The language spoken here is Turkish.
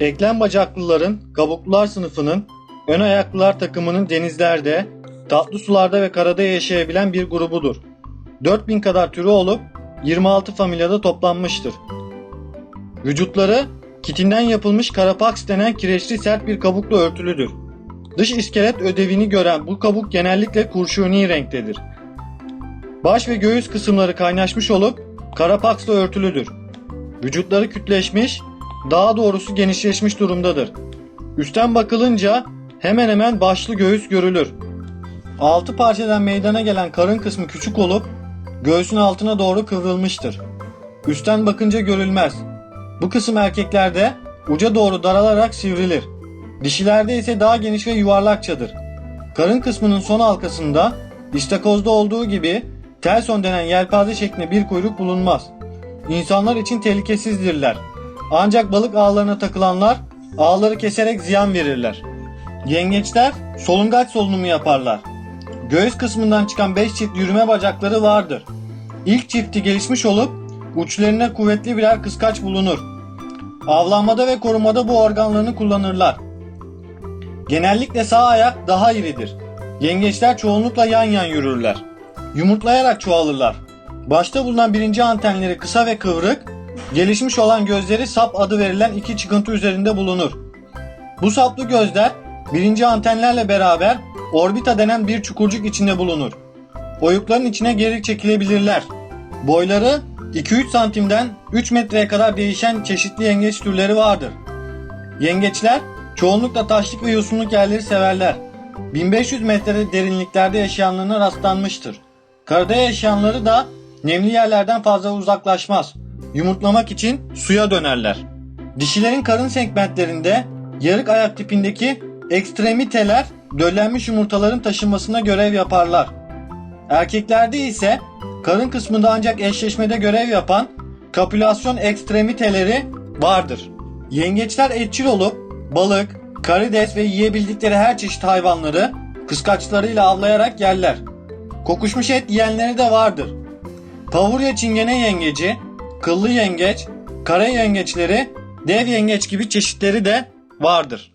eklem bacaklıların, kabuklular sınıfının, ön ayaklılar takımının denizlerde, tatlı sularda ve karada yaşayabilen bir grubudur. 4000 kadar türü olup 26 familyada toplanmıştır. Vücutları kitinden yapılmış karapaks denen kireçli sert bir kabukla örtülüdür. Dış iskelet ödevini gören bu kabuk genellikle kurşuni renktedir. Baş ve göğüs kısımları kaynaşmış olup karapaksla örtülüdür. Vücutları kütleşmiş, daha doğrusu genişleşmiş durumdadır. Üstten bakılınca hemen hemen başlı göğüs görülür. Altı parçadan meydana gelen karın kısmı küçük olup göğsün altına doğru kıvrılmıştır. Üstten bakınca görülmez. Bu kısım erkeklerde uca doğru daralarak sivrilir. Dişilerde ise daha geniş ve yuvarlakçadır. Karın kısmının son halkasında istakozda olduğu gibi telson denen yelpaze şeklinde bir kuyruk bulunmaz. İnsanlar için tehlikesizdirler. Ancak balık ağlarına takılanlar ağları keserek ziyan verirler. Yengeçler solungaç solunumu yaparlar. Göğüs kısmından çıkan 5 çift yürüme bacakları vardır. İlk çifti gelişmiş olup uçlarına kuvvetli birer kıskaç bulunur. Avlanmada ve korumada bu organlarını kullanırlar. Genellikle sağ ayak daha iridir. Yengeçler çoğunlukla yan yan yürürler. Yumurtlayarak çoğalırlar. Başta bulunan birinci antenleri kısa ve kıvrık, gelişmiş olan gözleri sap adı verilen iki çıkıntı üzerinde bulunur. Bu saplı gözler birinci antenlerle beraber orbita denen bir çukurcuk içinde bulunur. Oyukların içine geri çekilebilirler. Boyları 2-3 santimden 3 metreye kadar değişen çeşitli yengeç türleri vardır. Yengeçler çoğunlukla taşlık ve yosunluk yerleri severler. 1500 metre derinliklerde yaşayanlarına rastlanmıştır. Karada yaşayanları da nemli yerlerden fazla uzaklaşmaz. Yumurtlamak için suya dönerler. Dişilerin karın segmentlerinde yarık ayak tipindeki ekstremiteler döllenmiş yumurtaların taşınmasına görev yaparlar. Erkeklerde ise karın kısmında ancak eşleşmede görev yapan kapülasyon ekstremiteleri vardır. Yengeçler etçil olup balık, karides ve yiyebildikleri her çeşit hayvanları kıskaçlarıyla avlayarak yerler. Kokuşmuş et yiyenleri de vardır. Pavurya çingene yengeci, kıllı yengeç, kara yengeçleri, dev yengeç gibi çeşitleri de vardır.